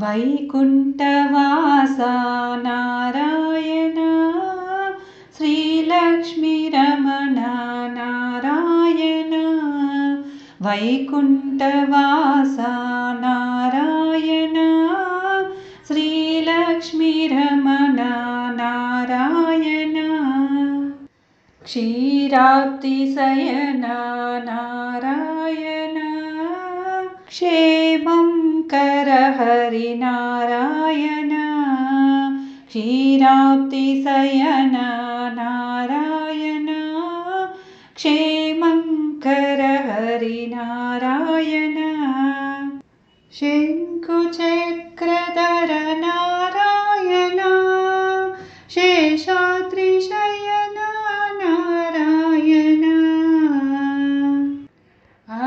वैकुण्ठवासा नारायण श्रीलक्ष्मीरमणा नारायण वैकुण्ठवासा नारायण श्रीलक्ष्मीरमणा नारायण क्षीराब्धिशयना नारायण क्षेमं कर हरिनारायण क्षीराब्धिशयना नारायण क्षेमं कर हरिनारायण शङ्कुचक्रधर नारायण शेषाद्रिशयन नारायण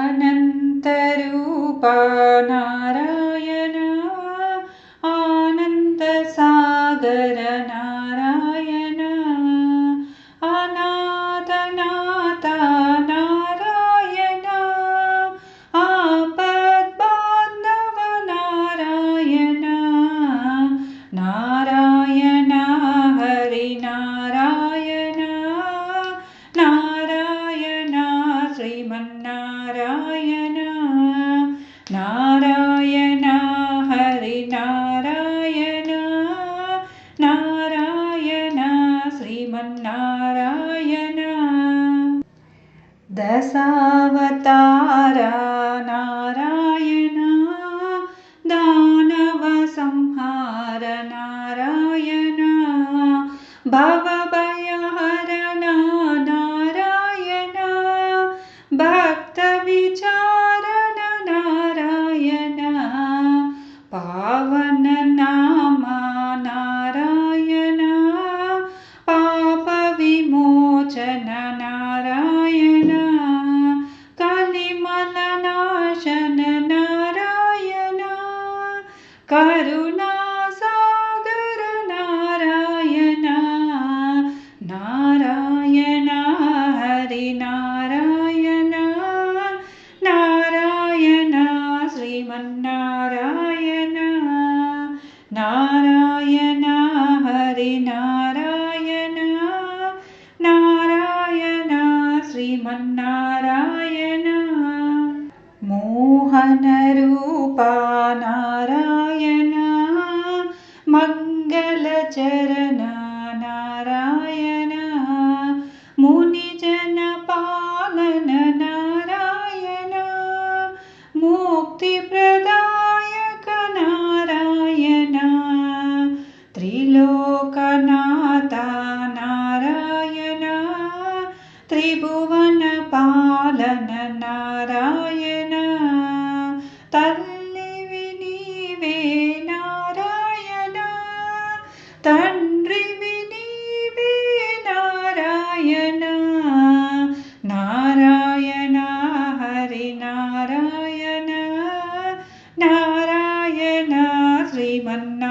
अनन्तरूपा श्रीमन्नारायण नारायण हरिनारायण नारायण श्रीमन्नारायण। दशावतारा नारायण दानवसंहार नारायण। भवभयहरण हरिनारायण नारायण श्रीमन्नारायण। नारायण हरिनारायण नारायण श्रीमन्नारायण। मोहनरूपा नारायण। मङ्गलचरण ത്രിഭുവനപാലന നാരായണ തല്ലിവി നീവേ നാരായണ. തണ്ട്രിവി നീവേ നാരായണ. നാരായണ ഹരി നാരായണ. നാരായണ ശ്രീമന്ന